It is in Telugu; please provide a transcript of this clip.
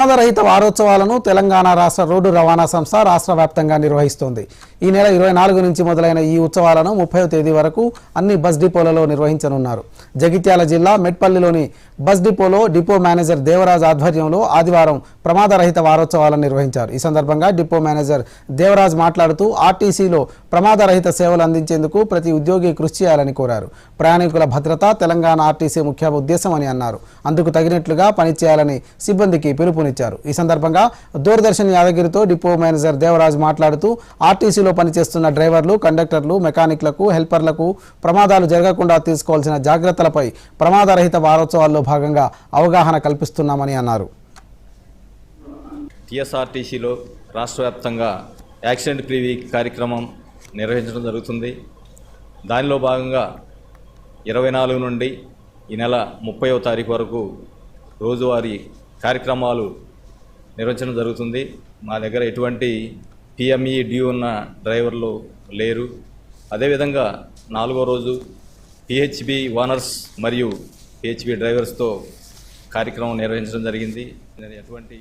ప్రమాదరహిత వారోత్సవాలను తెలంగాణ రాష్ట్ర రోడ్డు రవాణా సంస్థ రాష్ట్ర వ్యాప్తంగా నిర్వహిస్తోంది. ఈ నెల ఇరవై నాలుగు నుంచి మొదలైన ఈ ఉత్సవాలను ముప్పై తేదీ వరకు అన్ని బస్ డిపోలలో నిర్వహించనున్నారు. జగిత్యాల జిల్లా మెట్పల్లిలోని బస్ డిపోలో డిపో మేనేజర్ దేవరాజ్ ఆధ్వర్యంలో ఆదివారం ప్రమాదరహిత వారోత్సవాలను నిర్వహించారు. ఈ సందర్భంగా డిపో మేనేజర్ దేవరాజ్ మాట్లాడుతూ ఆర్టీసీలో ప్రమాదరహిత సేవలు అందించేందుకు ప్రతి ఉద్యోగి కృషి చేయాలని కోరారు. ప్రయాణికుల భద్రత తెలంగాణ ఆర్టీసీ ముఖ్య ఉద్దేశం అని అన్నారు. అందుకు తగినట్లుగా పనిచేయాలని సిబ్బందికి పిలుపునిచ్చారు. ఈ సందర్భంగా దూరదర్శన్ యాదగిరితో డిపో మేనేజర్ దేవరాజ్ మాట్లాడుతూ ఆర్టీసీలో పనిచేస్తున్న డ్రైవర్లు కండక్టర్లు మెకానిక్లకు హెల్పర్లకు ప్రమాదాలు జరగకుండా తీసుకోవాల్సిన జాగ్రత్తలపై ప్రమాదరహిత వారోత్సవాల్లో భాగంగా అవగాహన కల్పిస్తున్నామని అన్నారు. టీఎస్ఆర్టీసీలో రాష్ట్ర వ్యాప్తంగా యాక్సిడెంట్ ఫ్రీ వీక్ కార్యక్రమం నిర్వహించడం జరుగుతుంది. దానిలో భాగంగా ఇరవై నాలుగు నుండి ఈ నెల ముప్పైవ తారీఖు వరకు రోజువారీ కార్యక్రమాలు నిర్వహించడం జరుగుతుంది. మా దగ్గర ఎటువంటి పిఎంఈ డ్యూ ఉన్న డ్రైవర్లు లేరు. అదేవిధంగా నాలుగో రోజు పిహెచ్బి ఓనర్స్ మరియు పిహెచ్బి డ్రైవర్స్తో కార్యక్రమం నిర్వహించడం జరిగింది. నేను ఎటువంటి